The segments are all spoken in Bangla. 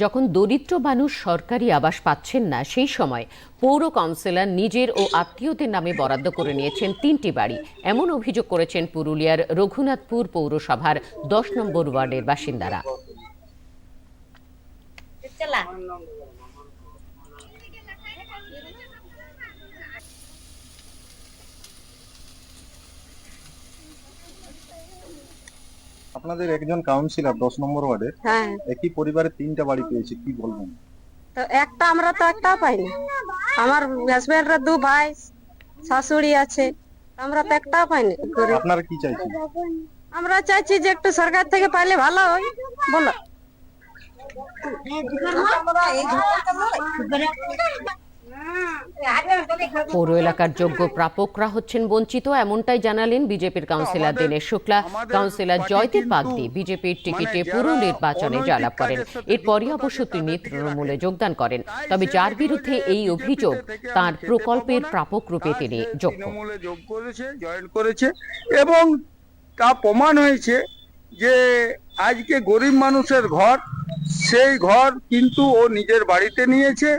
যখন দরিদ্র মানুষ সরকারি আবাস পাচ্ছেন না, সেই সময় পৌর কাউন্সিলর নিজের ও আত্মীয়দের নামে বরাদ্দ করে নিয়েছেন তিনটি বাড়ি। এমন অভিযোগ করেছেন পুরুলিয়ার রঘুনাথপুর পৌরসভার দশ নম্বর ওয়ার্ডের বাসিন্দারা। আপনাদের একজন কাউন্সিলর দশ নম্বর ওয়ার্ডে হ্যাঁ। একই পরিবারের তিনটা বাড়ি পেয়েছে কি বলবেন? তো একটা আমরা তো একটা পাইনি। আমার হাজবেন্ডরা দু ভাই শাশুড়ি আছে আমরা তো একটা পাইনি। আপনারা কি চাইছেন? আমরা চাইছি যে একটু সরকার থেকে পাইলে ভালো হয়। বলো। পৌর এলাকার যোগ্য প্রাপকরা হচ্ছেন বঞ্চিত এমনটাই জানালেন বিজেপির কাউন্সিলর দীনেশ শুক্লা। কাউন্সিলর জয়দীপ বাগদি বিজেপির টিকিটে পুর নির্বাচনে জয়লাভ করেন। এরপরই অবশ্য তিনি তৃণমূলে যোগদান করেন। তবে যার বিরুদ্ধে এই অভিযোগ তার প্রকল্পের প্রাপক রূপে তিনি যোগ করেছে জয়েন করেছে এবং তা প্রমাণ হয়েছে যে আজকে গরিব মানুষের ঘর সেই ঘর কিন্তু ও নিজের বাড়িতে নিয়েছে।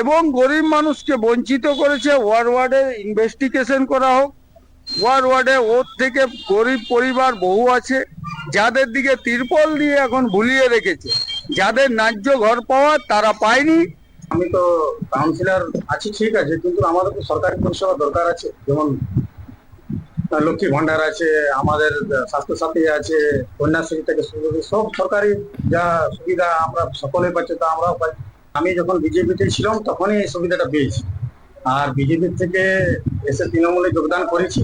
এবং গরিব মানুষকে বঞ্চিত করেছে ওয়ার্ড ওয়ার্ডে ইনভেস্টিগেশন করা হোক। ওয়ার্ড ওয়ার্ডে ওর থেকে গরিব পরিবার বহু আছে, যাদের দিকে তিরপল দিয়ে এখন ভুলিয়ে রেখেছে। যাদের ন্যায্য ঘর পাওয়া তারা পায়নি। আমি তো কাউন্সিলর আছি, ঠিক আছে, কিন্তু আমাদের তো সরকারি পরিষেবা দরকার আছে। যেমন লক্ষ্মী ভান্ডার আছে, আমাদের স্বাস্থ্য সাথী আছে, কন্যাশ্রী থেকে শুরু সব সরকারি যা সুবিধা আমরা সকলে পাচ্ছি, তা আমরাও পাই আমি যখন বিজেপিতে ছিলাম তখনই এই সুবিধাটা পেয়েছি। আর বিজেপি থেকে এসে তৃণমূলে যোগদান করেছি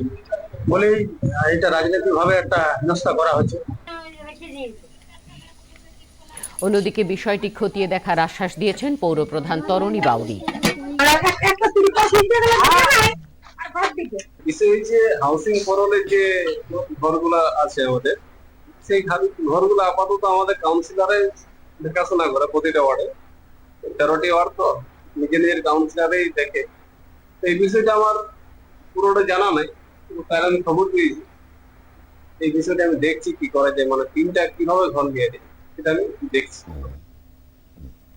বলেই এটা রাজনৈতিক ভাবে একটা হেনস্থা করা হচ্ছে অন্যদিকে বিষয়টি খতিয়ে দেখার আশ্বাস দিয়েছেন পৌরপ্রধান তরণী বাউরি। হচ্ছে হাউসিং ফরলের যে ঘরগুলা আছে আমাদের সেই ঘরগুলো আপাতত আমাদের কাউন্সিলরে দেখাশোনা করে প্রতিটা ওয়ার্ডে তেরোটি তো নিজে নিজের কাউন্সিলরেই দেখে। তো এই বিষয়টা আমার পুরোটা জানা নাই আমি খবর পেয়েছি। এই বিষয়টা আমি দেখছি কি করা যায় মানে তিনটা কীভাবে ঘর দিয়ে দেয়, সেটা আমি দেখছি।